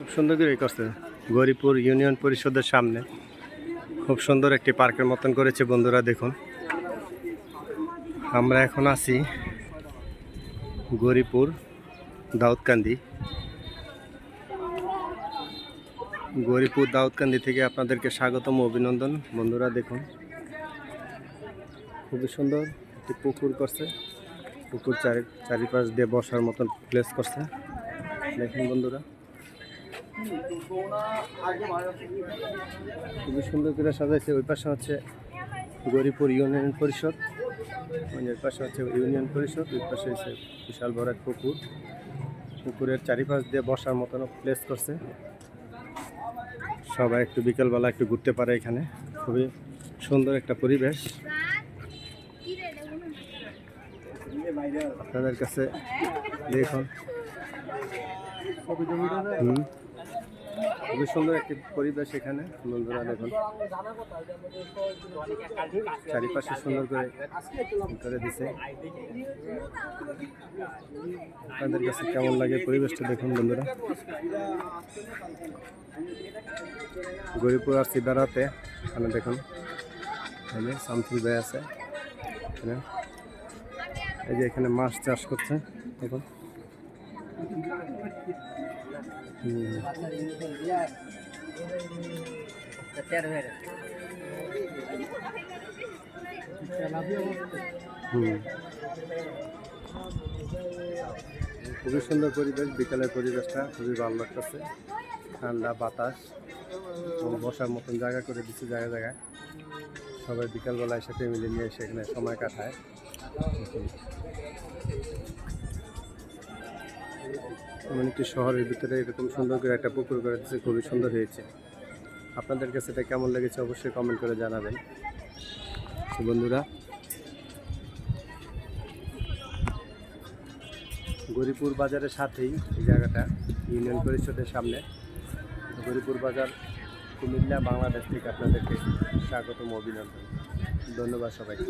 খুব সুন্দর করে করছে। গরিপুর ইউনিয়ন পরিষদের সামনে। খুব সুন্দর একটি পার্কের মতন করেছে বন্ধুরা, দেখুন। আমরা এখন আছি গরিপুর দাউদকান্দি। গরিপুর দাউদকান্দি থেকে আপনাদেরকে স্বাগতম, অভিনন্দন। বন্ধুরা, দেখুন। খুবই সুন্দর একটি পুকুর করছে। পুকুর চারি চারিপাশ দিয়ে বসার মতন প্লেস করছে। দেখুন বন্ধুরা। খুবই সুন্দর করে সাজাইছে। ওই পাশে হচ্ছে গরিপুর ইউনিয়ন পরিষদ। ওই পাশে হচ্ছে ইউনিয়ন পরিষদ, ওই পাশে হচ্ছে বিশাল বড় এক পুকুর। পুকুরের চারিপাশ দিয়ে বসার মতন প্লেস করছে। সবাই একটু বিকেলবেলা একটু ঘুরতে পারে এখানে। খুবই সুন্দর একটা পরিবেশ। আপনাদের কাছে দেখুন। হুম। খুবই সুন্দর একটি পরিবেশ এখানে বন্ধুরা দেখুন চারিপাশে সুন্দর করে করে দিছে। আপনাদের কাছে কেমন লাগে পরিবেশটা দেখুন বন্ধুরা। গরিপুর আসছি বেড়াতে এখানে দেখুন। এখানে সামথিং ভাই আছে। এখানে। এই যে এখানে মাছ চাষ করছে, দেখুন। খুবই সুন্দর পরিবেশ, বিকালের পরিবেশটা খুবই ভালো লাগতেছে। ঠান্ডা বাতাস বসার মতন জায়গা করে দিচ্ছে জায়গায় জায়গায়। সবাই বিকালবেলা এসে ফ্যামিলি নিয়ে এসে এখানে সময় কাটায়। এমন একটি শহরের ভিতরে এরকম সুন্দর করে একটা পুকুর করে দিচ্ছে খুবই সুন্দর হয়েছে। আপনাদের কাছে এটা কেমন লেগেছে অবশ্যই কমেন্ট করে জানাবেন। বন্ধুরা, গরিপুর বাজারের সাথেই এই জায়গাটা, ইউনিয়ন পরিষদের সামনে। গরিপুর বাজার, কুমিল্লা, বাংলাদেশ থেকে আপনাদেরকে স্বাগতম, অভিনন্দন। ধন্যবাদ সবাইকে।